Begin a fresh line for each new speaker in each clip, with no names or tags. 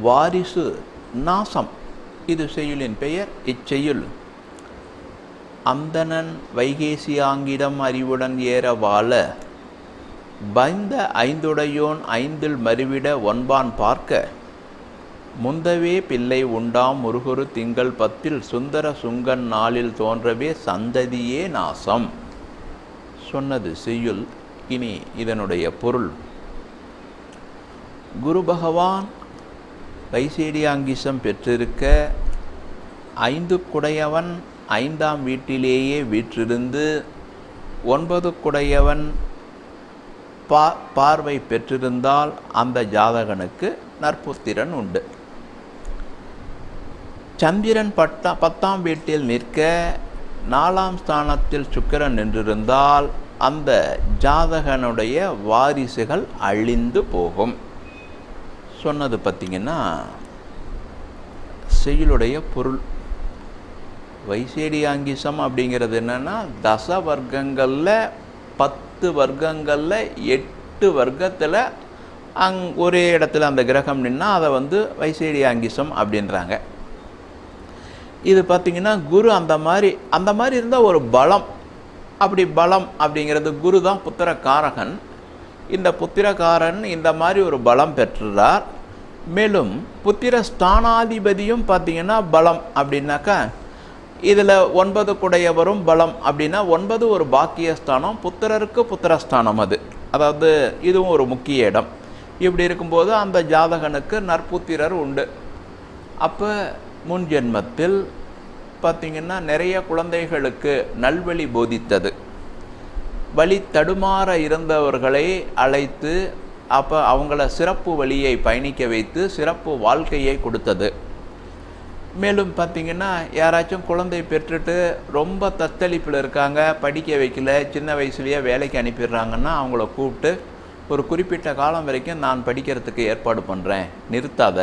வாரிசு நாசம். இது செய்யுளின் பெயர் இச்செய்யுள் அந்தணன் வைகேசியாங்கிடம் அறிவுடன் ஏற வாழ பயந்த ஐந்துடையோன் ஐந்தில் மறுவிட ஒன்பான் பார்க்க முந்தவே பிள்ளை உண்டாம் முருகொரு திங்கள் பத்தில் சுந்தர சுங்கன் நாளில் தோன்றவே சந்ததியே நாசம். சொன்னது செய்யுள். இனி இதனுடைய பொருள். குரு பகவான் வைசேடியாங்கிசம் பெற்றிருக்க ஐந்து குடையவன் ஐந்தாம் வீட்டிலேயே வீற்றிருந்து ஒன்பது குடையவன் பா பார்வை பெற்றிருந்தால் அந்த ஜாதகனுக்கு நற்புத்திரன் உண்டு. சந்திரன் பட்டா பத்தாம் வீட்டில் நிற்க நாலாம் ஸ்தானத்தில் சுக்கிரன் நின்றிருந்தால் அந்த ஜாதகனுடைய வாரிசுகள் அழிந்து போகும். சொன்னது பார்த்திங்கன்னா செயலுடைய பொருள். வைசேடியாங்கிசம் அப்படிங்கிறது என்னென்னா தச வர்க்கங்களில் பத்து வர்க்கங்களில் எட்டு வர்க்கத்தில் அங் ஒரே இடத்துல அந்த கிரகம் நின்னா அதை வந்து வைசேடியாங்கிசம் அப்படின்றாங்க. இது பார்த்திங்கன்னா குரு அந்த மாதிரி அந்த மாதிரி இருந்தால் ஒரு பலம். அப்படி பலம் அப்படிங்கிறது குரு தான் புத்திரக்காரகன். இந்த புத்திரக்காரன் இந்த மாதிரி ஒரு பலம் பெற்றுறார் மேலும் புத்திர ஸ்தானாதிபதியும் பார்த்தீங்கன்னா பலம் அப்படின்னாக்கா இதில் ஒன்பது குடையவரும் பலம் அப்படின்னா ஒன்பது ஒரு பாக்கியஸ்தானம் புத்திரருக்கு புத்திரஸ்தானம் அது. அதாவது இதுவும் ஒரு முக்கிய இடம். இப்படி இருக்கும்போது அந்த ஜாதகனுக்கு நற்புத்திரர் உண்டு. அப்போ முன் ஜென்மத்தில் பார்த்திங்கன்னா நிறைய குழந்தைகளுக்கு நல்வழி போதித்தது. வழி தடுமாற இருந்தவர்களை அழைத்து அப்போ அவங்கள சிறப்பு வழியை பயணிக்க வைத்து சிறப்பு வாழ்க்கையை கொடுத்தது. மேலும் பார்த்திங்கன்னா யாராச்சும் குழந்தை பெற்றுட்டு ரொம்ப தத்தளிப்பில் இருக்காங்க படிக்க வைக்கல சின்ன வயசுலேயே வேலைக்கு அனுப்பிடுறாங்கன்னா அவங்கள கூப்பிட்டு ஒரு குறிப்பிட்ட காலம் வரைக்கும் நான் படிக்கிறதுக்கு ஏற்பாடு பண்ணுறேன் நிறுத்தாத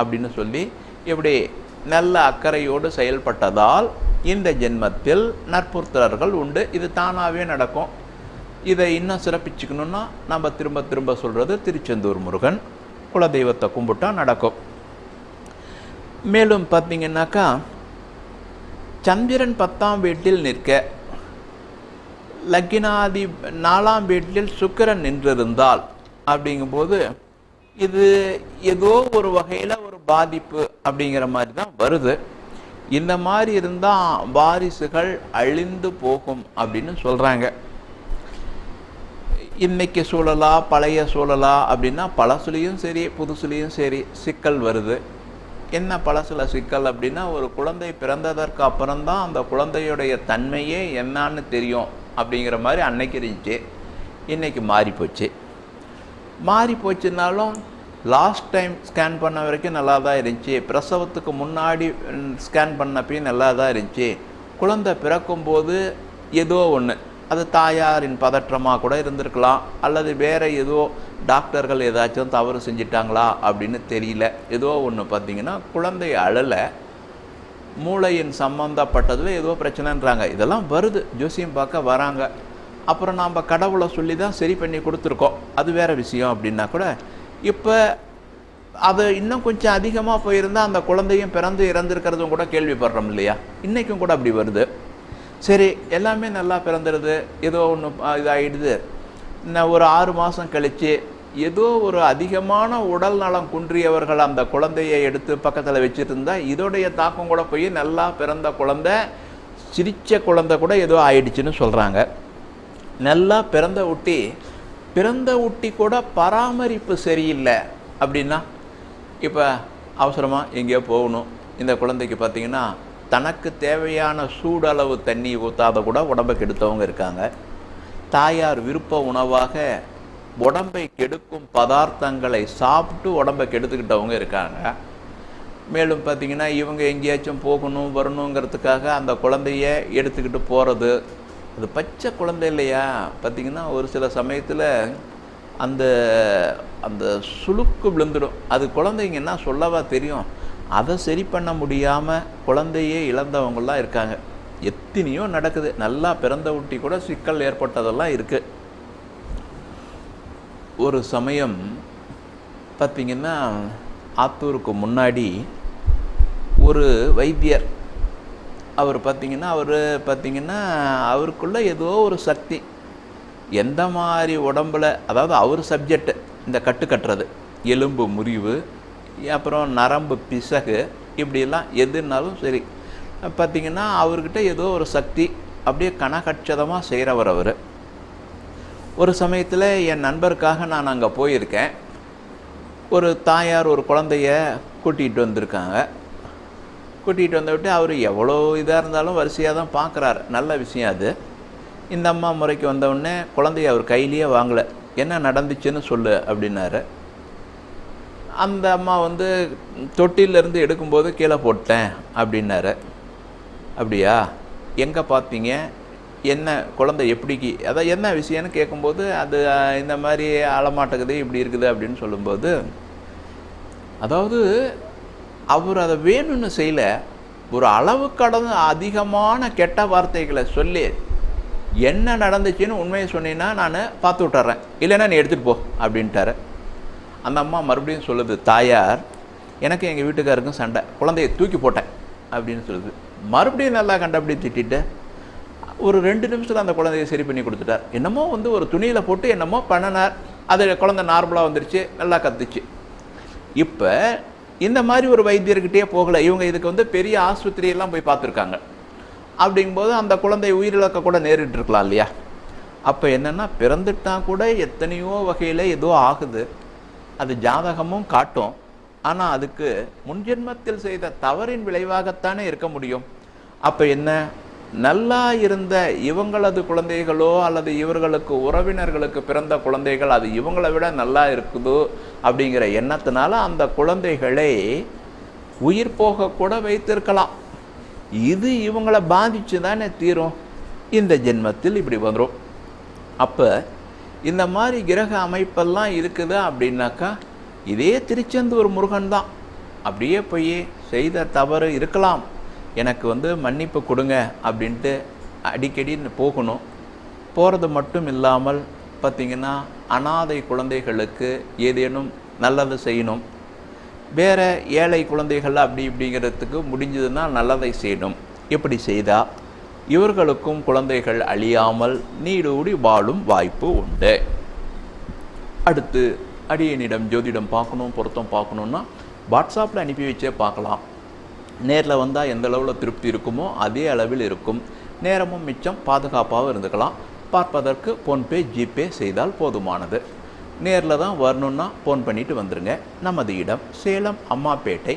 அப்படின்னு சொல்லி இப்படி நல்ல அக்கறையோடு செயல்பட்டதால் இந்த ஜென்மத்தில் நற்புத்திரர்கள் உண்டு. இது தானாகவே நடக்கும். இதை இன்னும் சிறப்பிச்சுக்கணுன்னா நம்ம திரும்ப திரும்ப சொல்கிறது திருச்செந்தூர் முருகன். குலதெய்வத்தை கும்பிட்டா நடக்கும். மேலும் பார்த்தீங்கன்னாக்கா சந்திரன் பத்தாம் வீட்டில் நிற்க லக்கினாதி நாலாம் வீட்டில் சுக்கிரன் நின்றிருந்தால் அப்படிங்கும்போது இது ஏதோ ஒரு வகையில் ஒரு பாதிப்பு அப்படிங்கிற மாதிரி தான் வருது. இந்த மாதிரி இருந்தால் வாரிசுகள் அழிந்து போகும் அப்படின்னு சொல்கிறாங்க இன்னைக்கு சூழலா பழைய சூழலா அப்படின்னா பழசுலையும் சரி புதுசுலையும் சரி சிக்கல் வருது. என்ன பழசுல சிக்கல் அப்படின்னா ஒரு குழந்தை பிறந்ததற்கு அப்புறம்தான் அந்த குழந்தையுடைய தன்மையே என்னான்னு தெரியும் அப்படிங்கிற மாதிரி அன்னைக்கு இருந்துச்சு. இன்னைக்கு மாறி போச்சு மாறி போச்சுனாலும் லாஸ்ட் டைம் ஸ்கேன் பண்ண வரைக்கும் நல்லா தான் இருந்துச்சு. பிரசவத்துக்கு முன்னாடி ஸ்கேன் பண்ணப்பையும் நல்லா தான் இருந்துச்சு. குழந்தை பிறக்கும்போது ஏதோ ஒன்று அது தாயாரின் பதற்றமாக கூட இருந்திருக்கலாம். அல்லது வேறு ஏதோ டாக்டர்கள் ஏதாச்சும் தவறு செஞ்சிட்டாங்களா அப்படின்னு தெரியல. ஏதோ ஒன்று பார்த்தீங்கன்னா குழந்தை அழலை மூளையின் சம்மந்தப்பட்டதில் ஏதோ பிரச்சனைன்றாங்க. இதெல்லாம் வருது. ஜோசியம் பார்க்க வராங்க. அப்புறம் நாம் கடவுளை சொல்லி தான் சரி பண்ணி கொடுத்துருக்கோம். அது வேறு விஷயம் அப்படின்னா கூட இப்போ அது இன்னும் கொஞ்சம் அதிகமாக போயிருந்தால் அந்த குழந்தையும் பிறந்து இறந்துருக்கிறதும் கூட கேள்விப்படுறோம் இல்லையா? இன்றைக்கும் கூட அப்படி வருது. சரி எல்லாமே நல்லா பிறந்துடுது ஏதோ ஒன்று இதாகிடுது நான் ஒரு ஆறு மாதம் கழித்து ஏதோ ஒரு அதிகமான உடல் நலம் குன்றியவர்கள் அந்த குழந்தையை எடுத்து பக்கத்தில் வச்சுருந்தா இதோடைய தாக்கம் கூட போய் நல்லா பிறந்த குழந்தை சிரித்த குழந்தை கூட ஏதோ ஆயிடுச்சுன்னு சொல்கிறாங்க நல்லா பிறந்த ஊட்டி பிறந்த ஊட்டி கூட பராமரிப்பு சரியில்லை அப்படின்னா இப்போ அவசரமாக எங்கேயோ போகணும். இந்த குழந்தைக்கு பார்த்தீங்கன்னா தனக்கு தேவையான சூடளவு தண்ணி ஊற்றாத கூட உடம்பை கெடுத்தவங்க இருக்காங்க. தாயார் விருப்ப உணவாக உடம்பை கெடுக்கும் பதார்த்தங்களை சாப்பிட்டு உடம்பை கெடுத்துக்கிட்டவங்க இருக்காங்க. மேலும் பார்த்தீங்கன்னா இவங்க எங்கேயாச்சும் போகணும் வரணுங்கிறதுக்காக அந்த குழந்தைய எடுத்துக்கிட்டு போகிறது அது பச்சை குழந்தை இல்லையா? பார்த்தீங்கன்னா ஒரு சில சமயத்தில் அந்த அந்த சுளுக்கு விழுந்துடும். அது குழந்தைங்கன்னா சொல்லவா தெரியும்? அதை சரி பண்ண முடியாமல் குழந்தையே இழந்தவங்களாம் இருக்காங்க. எத்தனையோ நடக்குது. நல்லா பிறந்த ஊட்டி கூட சிக்கல் ஏற்பட்டதெல்லாம் இருக்குது ஒரு சமயம் பார்த்திங்கன்னா ஆத்தூருக்கு முன்னாடி ஒரு வைத்தியர் அவர் பார்த்திங்கன்னா அவர் பார்த்திங்கன்னா அவருக்குள்ளே ஏதோ ஒரு சக்தி. எந்த மாதிரி உடம்புல அதாவது அவர் சப்ஜெக்ட் இந்த கட்டு கட்டுறது. எலும்பு முறிவு அப்புறம் நரம்பு பிசகு இப்படியெல்லாம் எதுனாலும் சரி. பார்த்திங்கன்னா அவர்கிட்ட ஏதோ ஒரு சக்தி அப்படியே கனகட்சதமாக செய்கிறவர் அவர். ஒரு சமயத்தில் என் நண்பருக்காக நான் அங்கே போயிருக்கேன். ஒரு தாயார் ஒரு குழந்தைய கூட்டிகிட்டு வந்திருக்காங்க. கூட்டிகிட்டு வந்துவிட்டு அவர் எவ்வளோ இதாக இருந்தாலும் வரிசையாக தான் பார்க்குறாரு நல்ல விஷயம் அது. இந்த அம்மா முறைக்கு வந்தவுடனே குழந்தைய அவர் கையிலேயே வாங்கலை. என்ன நடந்துச்சுன்னு சொல்லு அப்படின்னாரு. அந்த அம்மா வந்து தொட்டிலேருந்து எடுக்கும்போது கீழே போட்டேன் அப்படின்னாரு. அப்படியா? எங்கே பார்த்தீங்க என்ன குழந்தை எப்படிக்கு அதான் என்ன விஷயம்னு கேட்கும்போது அது இந்த மாதிரி அழமாட்டக்குது இப்படி இருக்குது அப்படின்னு சொல்லும்போது அதாவது அவர் அதை வேணும்னு செய்யல. ஒரு அளவு கடந்த அதிகமான கெட்ட வார்த்தைகளை சொல்லி என்ன நடந்துச்சுன்னு உண்மையை சொன்னீங்கன்னா நான் பார்த்து விட்டுறேன். இல்லைன்னா நீ எடுத்துகிட்டு போ அப்படின்ட்டாரு. அந்த அம்மா மறுபடியும் சொல்லுது தாயார் எனக்கு எங்கள் வீட்டுக்காருக்கும் சண்டை. குழந்தைய தூக்கி போட்டேன் அப்படின்னு சொல்லுது. மறுபடியும் நல்லா கண்டபடி திட்டிட்டு ஒரு ரெண்டு நிமிஷத்தில் அந்த குழந்தைய சரி பண்ணி கொடுத்துட்டார். என்னமோ வந்து ஒரு துணியில் போட்டு என்னமோ பண்ணினார். அது குழந்தை நார்மலாக வந்துருச்சு நல்லா கத்துச்சு. இப்போ இந்த மாதிரி ஒரு வைத்தியர்கிட்டே போகலை. இவங்க இதுக்கு வந்து பெரிய ஆஸ்பத்திரியெல்லாம் போய் பார்த்துருக்காங்க. அப்படிங்கும்போது அந்த குழந்தை உயிரிழக்க கூட நேரிட்டு இருக்கலாம் இல்லையா? அப்போ என்னென்னா பிறந்துட்டா கூட எத்தனையோ வகையில் ஏதோ ஆகுது. அது ஜாதகமும் காட்டும். ஆனால் அதுக்கு முன்ஜென்மத்தில் செய்த தவறின் விளைவாகத்தானே இருக்க முடியும். அப்போ என்ன? நல்லா இருந்த இவங்களது குழந்தைகளோ அல்லது இவர்களுக்கு உறவினர்களுக்கு பிறந்த குழந்தைகள் அது இவங்களை விட நல்லா இருக்குதோ அப்படிங்கிற எண்ணத்தினால அந்த குழந்தைகளை உயிர் போக கூட வைத்திருக்கலாம். இது இவங்களை பாதிச்சு தானே தீரும். இந்த ஜென்மத்தில் இப்படி வந்துடும் அப்போ இந்த மாதிரி கிரக அமைப்பெல்லாம் இருக்குது அப்படின்னாக்கா இதே திருச்செந்தூர் முருகன் தான். அப்படியே போய் செய்த தவறு இருக்கலாம். எனக்கு வந்து மன்னிப்பு கொடுங்க அப்படின்ட்டு அடிக்கடி போகணும். போகிறது மட்டும் இல்லாமல் பார்த்திங்கன்னா அனாதை குழந்தைகளுக்கு ஏதேனும் நல்லது செய்யணும். வேறு ஏழை குழந்தைகள் அப்படி இப்படிங்கிறதுக்கு முடிஞ்சதுன்னா நல்லதை செய்யணும். இப்படி செய்தால் இவர்களுக்கும் குழந்தைகள் அழியாமல் நீடூடி வாழும் வாய்ப்பு உண்டு. அடுத்து அடியனிடம் ஜோதிடம் பார்க்கணும் பொருத்தம் பார்க்கணுன்னா வாட்ஸ்அப்பில் அனுப்பி வச்சே பார்க்கலாம். நேரில் வந்தால் எந்த அளவில் திருப்தி இருக்குமோ அதே அளவில் இருக்கும். நேரமும் மிச்சம் பாதுகாப்பாகவும் இருந்துக்கலாம். பார்ப்பதற்கு ஃபோன்பே ஜிபே செய்தால் போதுமானது. நேரில் தான் வரணுன்னா ஃபோன் பண்ணிவிட்டு வந்துடுங்க நமது இடம் சேலம் அம்மாப்பேட்டை.